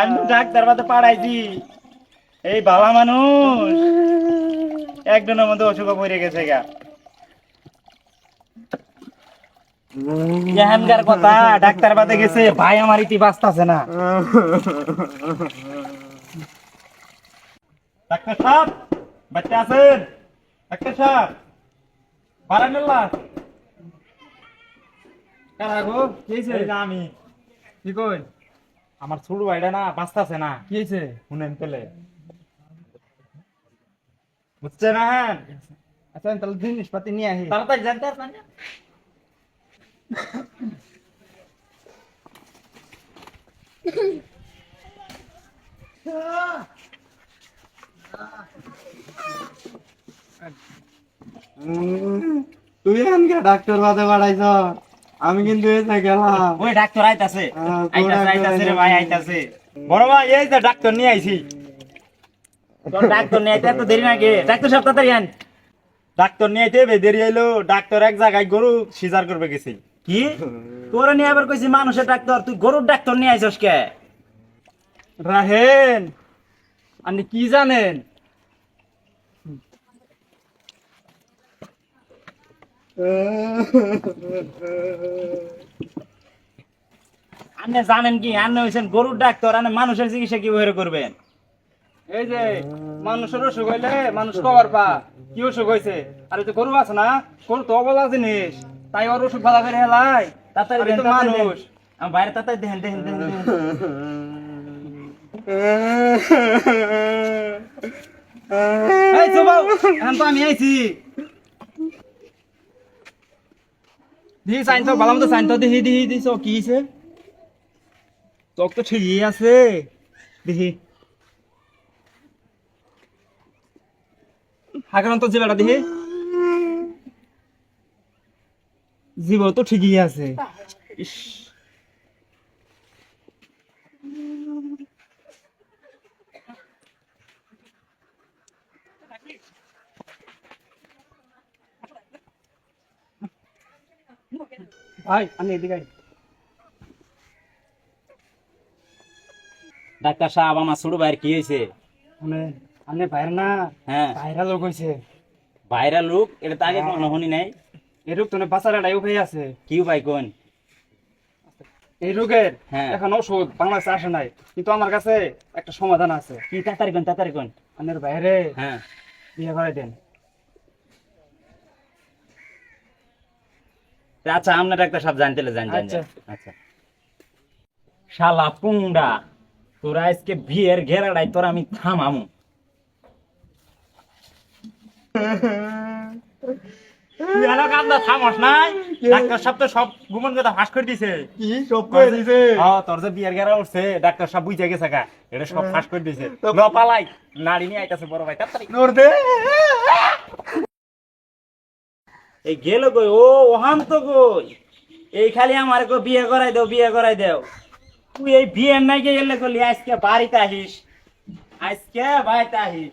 আমি তো ডাক্তার বাদে পাঠাইছি এই বাবা মানুষ একজনের মধ্যে অসুখ পড়ে গেছে গা। এহানকার কথা ডাক্তার বাদে গেছে ভাই আমার ইতি বাঁচতাছে না। ডাক্তার সাহেব বাচ্চা আছেন? ডাক্তার সাহেব বারান্দাল্লা কারা গো? কি আমি। কি কই আমার ছোট ভাইটা না বাঁচতাছে না। কি হয়েছে শুনেন পেলে। বুঝছে না হ্যাঁ আচ্ছা তাহলে জিনিসপাতি নিয়ে আসি তাড়াতাড়ি জানতে উম, তুই আনকে ডাক্তার বাদে বাড়াইছ? আমি কিন্তু এসে গেলাম। ওই ডাক্তার আইতাছে। হ্যাঁ, আইতাছে আইতাছে রে ভাই আইতাছে। বড় ভাই এই যে ডাক্তার নিয়ে আইছি। তোর ডাক্তার নিয়ে আইতে এত দেরি নাকি? ডাক্তার সাহেব তাড়াতাড়ি আন ডাক্তার নিয়ে আইতে দেরি আইলো ডাক্তার এক জায়গায় গরু সিজার করবে গেছে। কি? তোরা নিয়ে আবার কইছি মানুষের ডাক্তার। তুই গরুর ডাক্তার নিয়ে আইছস কে? রাহেন আপনি কি জানেন? আপনি জানেন কি আপনি হইছেন গরুর ডাক্তার আপনি মানুষের চিকিৎসা কীভাবে করবেন? এই যে মানুষের অসুখ হইলে মানুষ কবার পা কি অসুখ হয়েছে আর যে গরু আছে না গরু তো অবলা জিনিস তাই ওর অসুখ ভালো করে হেলাই। তাড়াতাড়ি তো মানুষ। আমার বাইরে তাড়াতাড়ি দেখেন দেখেন দেখেন এই তো আমি আইছি। দিহি সাইন তো ভালো মতো সাইন তো দিহি দিহি দিছ কি হইছে চোখ তো ঠিকই আছে। দিহি। হাকারন তো জিবাটা দিহি। জীব তো ঠিকই আছে। ইস ভাই আমি এদিকে আই। ডাক্তার সাহেব আমার ছোট ভাইয়ের কি হয়েছে? মানে আপনি বাইরে না হ্যাঁ। বাইরা লোক হয়েছে। ভাইরাল লোক? এটা তো আগে কখনো শুনি নাই। এই রোগ তো বাচ্চারা ডাইও হয়ে আছে। কি উপায় কোন? এই রোগের হ্যাঁ। এখন ওষুধ বাংলাদেশে আসে নাই। কিন্তু আমার কাছে একটা সমাধান আছে। কি তাড়াতাড়ি কোন তাড়াতাড়ি কোন? বাইরে হ্যাঁ। বিয়ে করে দেন। আচ্ছা আপনার ডাক্তার সাহেব জানতে জান জান আচ্ছা। আচ্ছা। শালা পুংডা তোরা আজকে বিয়ের ঘেরাড়াই তোরা আমি থামামু। এলো কান্দা থামস নাই? ডাক্তার সাহেব তো সব গুমন কথা ফাঁস করে দিছে। কি? সব করে দিছে? হ্যাঁ তোর যে বিয়ের ঘেরা উঠছে ডাক্তার সাহেব বুঝে গেছে গা। এটা সব ফাঁস করে দিছে। ন পালাই নাড়ি নিয়ে আইতাছে বড় ভাই তাড়াতাড়ি। নড় দে। এই গেল কই? ও ওহান তো কই? এই খালি আমার কো বিয়ে করাই দাও, বিয়ে করাই দাও। তুই এই বিয়ে নাই গেলে করলি আজকে বাড়িতে আহিস। আজকে বাড়িতে আহিস।